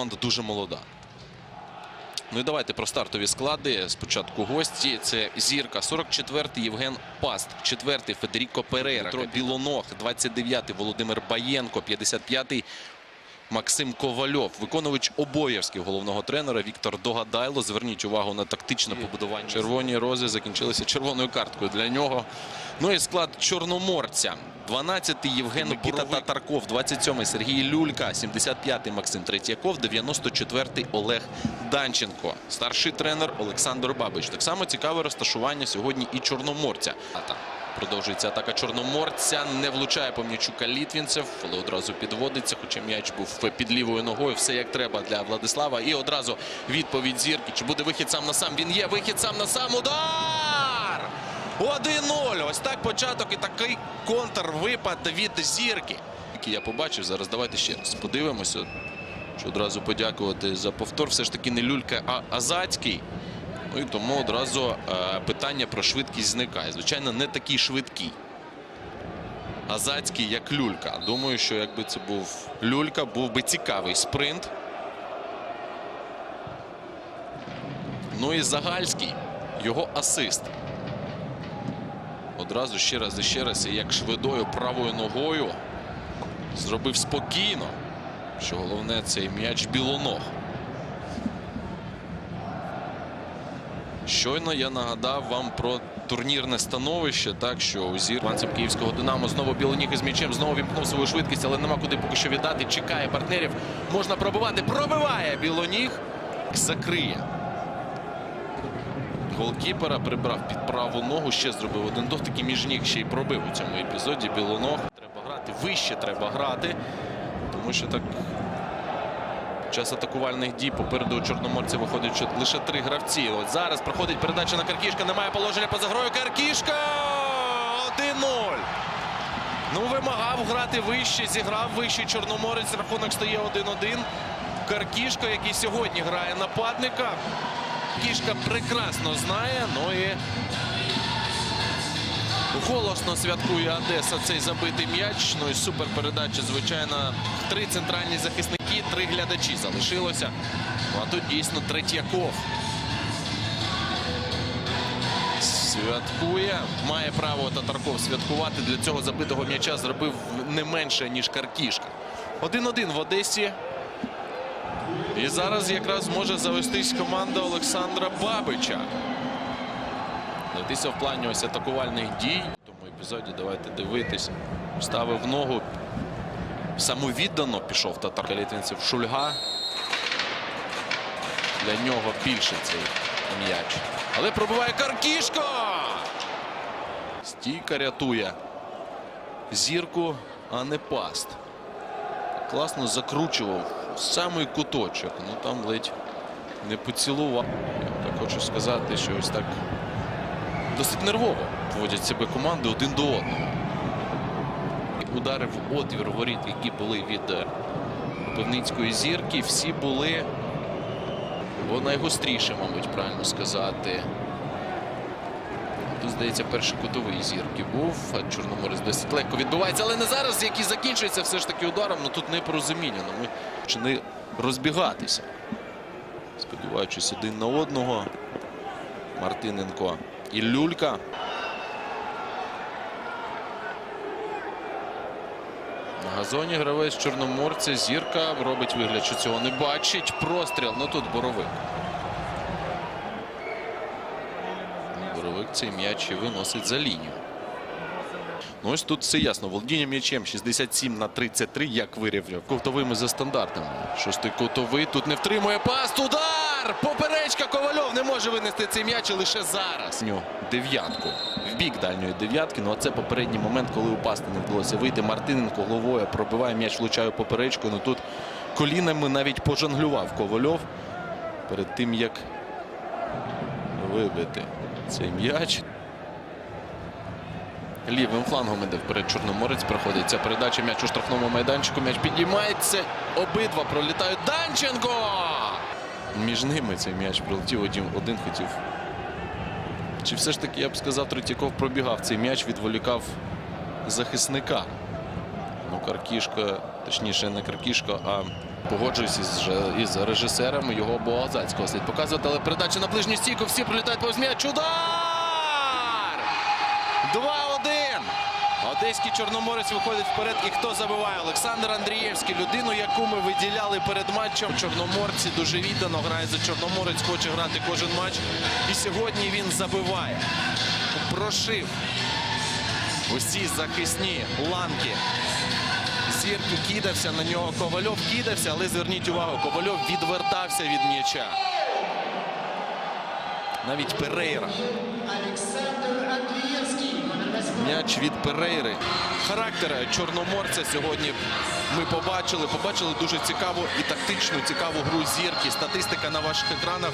команда дуже молода. Ну і давайте про стартові склади. Спочатку гості. Це зірка 44-й Євген Паст, 4-й Федеріко Перейра, Петро Білоног, 29-й Володимир Баєнко, 55-й Максим Ковальов, виконувач обов'язків головного тренера Віктор Догадайло. Зверніть увагу на тактичне побудування. Червоні рози закінчилися червоною карткою для нього. Ну і склад Чорноморця. 12-й Євген Микита Татарков, 27-й Сергій Люлька, 75-й Максим Третьяков, 94-й Олег Данченко. Старший тренер Олександр Бабич. Так само цікаве розташування сьогодні і Чорноморця. Продовжується атака Чорноморця. Не влучає по м'ячу Калітвінцев, але одразу підводиться. Хоча м'яч був під лівою ногою. Все як треба для Владислава. І одразу відповідь зірки. Чи буде вихід сам на сам? Він є. Вихід сам на сам. Удар! 1-0. Ось так початок і такий контрвипад від зірки. Який я побачив зараз. Давайте ще раз подивимося. Що одразу подякувати за повтор. Все ж таки не люлька, а Азацький. Ну і тому одразу е, питання про швидкість зникає. Звичайно, не такий швидкий. Азацький, як люлька. Думаю, що якби це був люлька, був би цікавий спринт. Ну і Загальський, його асист. Одразу ще раз і ще раз, і як швидою правою ногою зробив спокійно. Що головне, цей м'яч білоног. Щойно я нагадав вам про турнірне становище, так що у зірванцем київського Динамо знову білоніг із м'ячем, знову вімкнув свою швидкість, але нема куди поки що віддати. Чекає партнерів. Можна пробивати. Пробиває білоніг. Закриє. Голкіпера прибрав під праву ногу, ще зробив один дотик і між ніг ще й пробив у цьому епізоді. Білоног. Треба грати. Вище треба грати. Тому що так час атакувальних дій попереду у Чорноморця виходить що лише три гравці. От зараз проходить передача на Каркішка. Немає положення поза грою. Каркішка 1-0. Ну, вимагав грати вище, зіграв вище Чорноморець. Рахунок стає 1-1. Каркішка, який сьогодні грає нападника. Кішка прекрасно знає. Ну і Голосно святкує Одеса цей забитий м'яч. Ну і супер передача, звичайно. Три центральні захисники, три глядачі залишилося. Ну, а тут дійсно Третьяков. Святкує. Має право Татарков святкувати. Для цього забитого м'яча зробив не менше, ніж Каркішка. 1-1 в Одесі. І зараз якраз може завестись команда Олександра Бабича. Дивитися в плані ось атакувальних дій. В тому епізоді давайте дивитись. Ставив ногу. Самовіддано пішов татар Калітвінцев Шульга. Для нього більше цей м'яч. Але пробиває Каркішко! Стійка рятує зірку, а не паст. Класно закручував самий куточок. Ну там ледь не поцілував. Я так хочу сказати, що ось так досить нервово поводять себе команди один до одного. Удари в отвір воріт, які були від е, Пивницької зірки, всі були бо найгостріше, мабуть, правильно сказати. Здається, перший кутовий зірки був. Чорноморець досить легко відбувається, але не зараз, який закінчується все ж таки ударом. Ну тут непорозуміння. Ну, ми почали розбігатися. Сподіваючись один на одного. Мартиненко і Люлька. На газоні гравець Чорноморця. Зірка робить вигляд, що цього не бачить. Простріл. Ну тут боровик. Боровик цей м'яч виносить за лінію. Ну ось тут все ясно. Володіння м'ячем 67 на 33, як вирівняв. Ковтовими за стандартами. Шостий кутовий. Тут не втримує пас. Удар! Поперечка Ковальов не може винести цей м'яч лише зараз. Дев'ятку. В бік дальньої дев'ятки. Ну а це попередній момент, коли у пасти не вдалося вийти. Мартиненко головою пробиває м'яч, влучає поперечку. Ну тут колінами навіть пожонглював Ковальов перед тим, як вибити цей м'яч. Лівим флангом іде вперед Чорноморець. Проходить ця передача. М'яч у штрафному майданчику. М'яч підіймається. Обидва пролітають. Данченко! Між ними цей м'яч прилетів. Один, один хотів. Чи все ж таки, я б сказав, Третьяков пробігав цей м'яч, відволікав захисника. Ну, Каркішка, точніше, не Каркішка, а погоджуюсь із, режисером його Боазацького. Слід показувати, але передача на ближню стійку. Всі прилітають повз м'яч. Удар! 2-1. Одеський Чорноморець виходить вперед. І хто забиває? Олександр Андрієвський. Людину, яку ми виділяли перед матчем. Чорноморці дуже віддано грає за Чорноморець, хоче грати кожен матч. І сьогодні він забиває. Прошив усі захисні ланки. Зірки кидався на нього. Ковальов кидався, але зверніть увагу, Ковальов відвертався від м'яча. Навіть Перейра. М'яч від Перейри. Характер чорноморця сьогодні ми побачили. Побачили дуже цікаву і тактичну, цікаву гру зірки. Статистика на ваших екранах.